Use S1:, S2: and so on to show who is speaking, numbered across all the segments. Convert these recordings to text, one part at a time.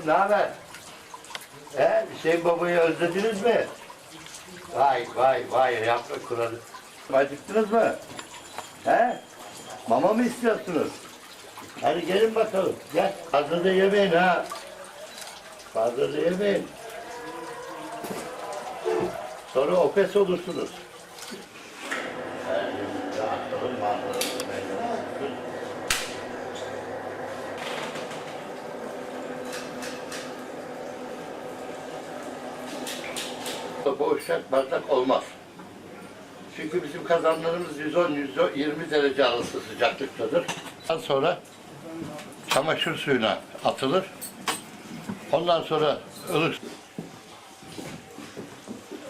S1: Yavrum ne haber? He, Hüseyin babayı özlediniz mi? Vay vay vay yapma kuralı. Acıktınız mı? He? Mama mı istiyorsunuz? Hadi gelin bakalım. Gel. Fazla da yemeyin ha. Fazla da yemeyin. Sonra opes olursunuz. Boşak bardak olmaz. Çünkü bizim kazanlarımız 110-120 derece arası sıcaklıktadır. Ondan sonra çamaşır suyuna atılır. Ondan sonra ılık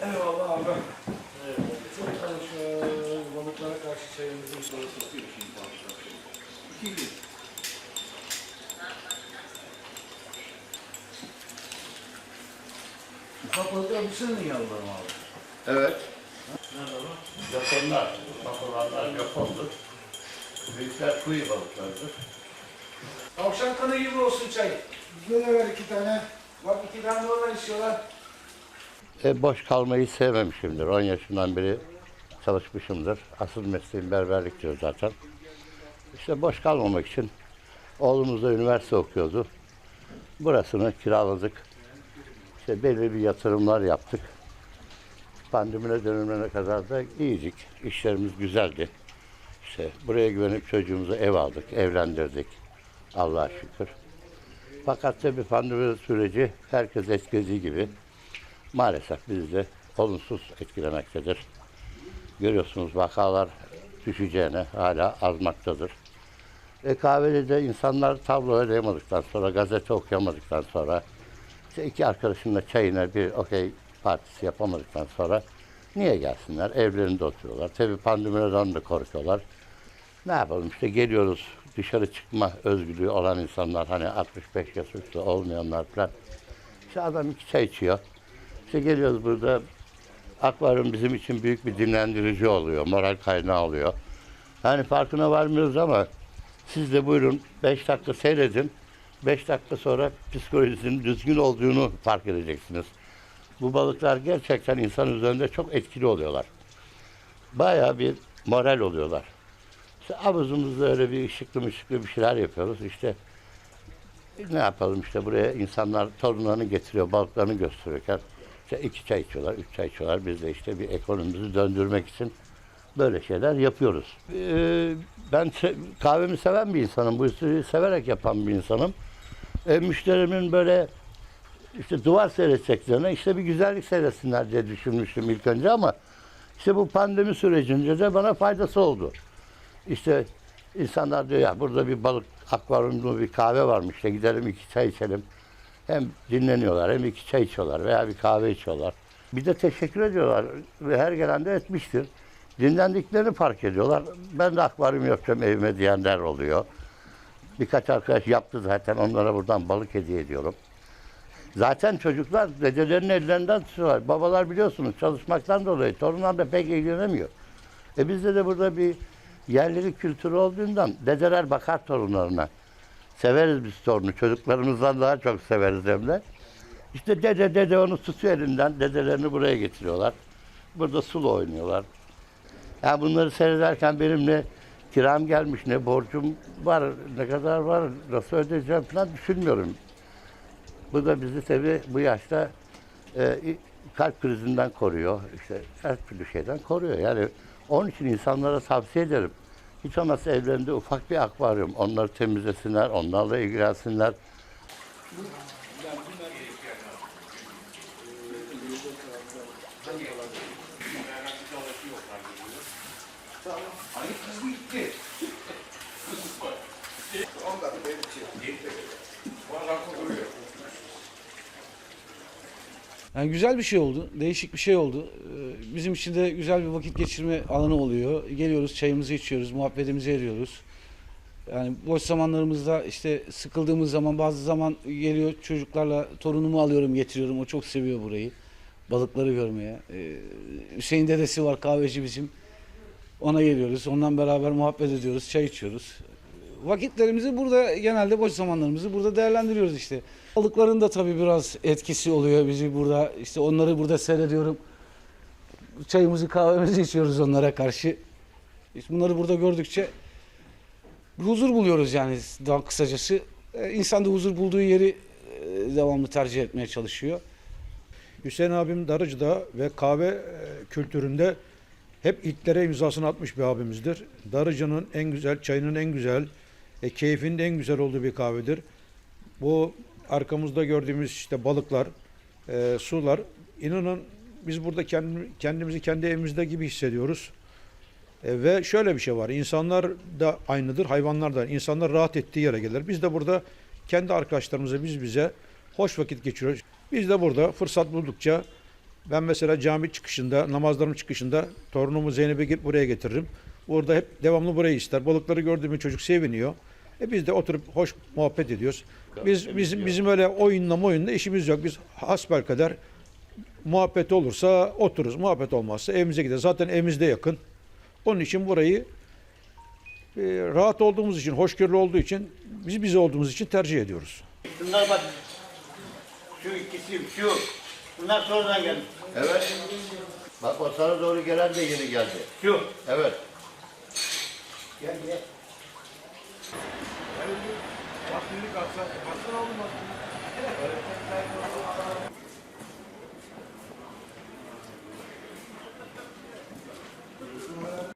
S2: Eyvallah abi. Çok karşı çayımızı bir sonra satıyor şimdi balıklar. İki gün. Ufak bu senin yavrularım abi.
S1: Evet. Japonlar, ufak olanlar Japondur. Büyükler kuyu balıklarıdır.
S2: Tavşan kanı gibi olsun çay. Bizde de ver iki tane. Bak iki tane normal istiyorlar.
S1: E, boş kalmayı sevmemişimdir. 10 yaşından beri çalışmışımdır. Asıl mesleğim berberlik diyor zaten. İşte boş kalmamak için oğlumuz da üniversite okuyordu. Burasını kiraladık. İşte belli bir yatırımlar yaptık. Pandemine dönemine kadar da iyiydik. İşlerimiz güzeldi. İşte buraya güvenip çocuğumuza ev aldık, evlendirdik. Allah'a şükür. Fakat tabii pandemi süreci herkes etkilediği gibi maalesef bizi de olumsuz etkilemektedir. Görüyorsunuz vakalar düşeceğine hala azmaktadır. E kahvede de insanlar tablo arayamadıktan sonra, gazete okuyamadıktan sonra, işte iki arkadaşımla çayına bir okey partisi yapamadıktan sonra niye gelsinler? Evlerinde oturuyorlar. Tabii pandemiden de korkuyorlar. Ne yapalım işte geliyoruz dışarı çıkma özgürlüğü olan insanlar hani 65 yaş üstü olmayanlar falan. İşte adam iki çay içiyor. İşte geliyoruz burada akvaryum bizim için büyük bir dinlendirici oluyor, moral kaynağı oluyor. Yani farkına varmıyoruz ama siz de buyurun 5 dakika seyredin. 5 dakika sonra psikolojisinin düzgün olduğunu fark edeceksiniz. Bu balıklar gerçekten insan üzerinde çok etkili oluyorlar. Bayağı bir moral oluyorlar. İşte havuzumuzda öyle bir ışıklı mışıklı bir şeyler yapıyoruz. İşte ne yapalım işte buraya insanlar torunlarını getiriyor, balıklarını gösteriyorken işte iki çay içiyorlar, üç çay içiyorlar. Biz de işte bir ekonomimizi döndürmek için böyle şeyler yapıyoruz. Ee, ben kahvemi seven bir insanım. Bu işi severek yapan bir insanım. E, müşterimin böyle işte duvar seyredeceklerine işte bir güzellik seyretsinler diye düşünmüştüm ilk önce ama işte bu pandemi sürecince de bana faydası oldu. İşte insanlar diyor ya burada bir balık akvaryumlu bir kahve varmış işte gidelim iki çay içelim. Hem dinleniyorlar hem iki çay içiyorlar veya bir kahve içiyorlar. Bir de teşekkür ediyorlar ve her gelen de etmiştir. Dinlendiklerini fark ediyorlar. Ben de akvaryum yapacağım evime diyenler oluyor. Birkaç arkadaş yaptı zaten onlara buradan balık hediye ediyorum. Zaten çocuklar dedelerin ellerinden tutuyorlar. Babalar biliyorsunuz çalışmaktan dolayı torunlar da pek ilgilenemiyor. E bizde de burada bir yerlilik kültürü olduğundan dedeler bakar torunlarına. Severiz biz torunu. Çocuklarımızdan daha çok severiz hem de. İşte dede dede onu tutuyor elinden. Dedelerini buraya getiriyorlar. Burada sulu oynuyorlar. Ya bunları seyrederken benim ne kiram gelmiş ne borcum var, ne kadar var, nasıl ödeyeceğim falan düşünmüyorum. Bu da bizi tabii bu yaşta e, kalp krizinden koruyor. İşte her türlü şeyden koruyor. Yani onun için insanlara tavsiye ederim. Hiç olmazsa evlerinde ufak bir akvaryum. Onları temizlesinler, onlarla ilgilensinler.
S2: Ayıp kız gitti. Ondan beri Yani güzel bir şey oldu, değişik bir şey oldu. Bizim için de güzel bir vakit geçirme alanı oluyor. Geliyoruz, çayımızı içiyoruz, muhabbetimizi ediyoruz. Yani boş zamanlarımızda işte sıkıldığımız zaman bazı zaman geliyor çocuklarla torunumu alıyorum getiriyorum. O çok seviyor burayı. Balıkları görmeye. Ee, Hüseyin dedesi var kahveci bizim. Ona geliyoruz. Ondan beraber muhabbet ediyoruz, çay içiyoruz. Vakitlerimizi burada genelde boş zamanlarımızı burada değerlendiriyoruz işte. Balıkların da tabii biraz etkisi oluyor bizi burada. İşte onları burada seyrediyorum. Çayımızı kahvemizi içiyoruz onlara karşı. İşte bunları burada gördükçe bir huzur buluyoruz yani daha kısacası. Ee, İnsan da huzur bulduğu yeri e, devamlı tercih etmeye çalışıyor.
S3: Hüseyin abim Darıcı'da ve kahve e, kültüründe hep ilklere imzasını atmış bir abimizdir. Darıcı'nın en güzel, çayının en güzel, e, keyfinin en güzel olduğu bir kahvedir. Bu arkamızda gördüğümüz işte balıklar, e, sular, inanın biz burada kendi, kendimizi kendi evimizde gibi hissediyoruz. E, ve şöyle bir şey var, insanlar da aynıdır, hayvanlar da. İnsanlar rahat ettiği yere gelir. Biz de burada kendi arkadaşlarımıza, biz bize hoş vakit geçiriyoruz. Biz de burada fırsat buldukça ben mesela cami çıkışında, namazlarım çıkışında torunumu Zeynep'e git buraya getiririm. Burada hep devamlı burayı ister. Balıkları gördüğümü çocuk seviniyor. E biz de oturup hoş muhabbet ediyoruz. Biz bizim bizim öyle oyunla oyunla işimiz yok. Biz hasbelkader muhabbet olursa otururuz. Muhabbet olmazsa evimize gideriz. Zaten evimizde yakın. Onun için burayı e, rahat olduğumuz için, hoşgörülü olduğu için, biz biz olduğumuz için tercih ediyoruz.
S4: Bunlar bak. Şu ikisi şu. Bunlar sonradan geldi.
S1: Evet. Bak o sana doğru gelen de yeni geldi.
S4: Şu.
S1: Evet.
S4: Gel gel.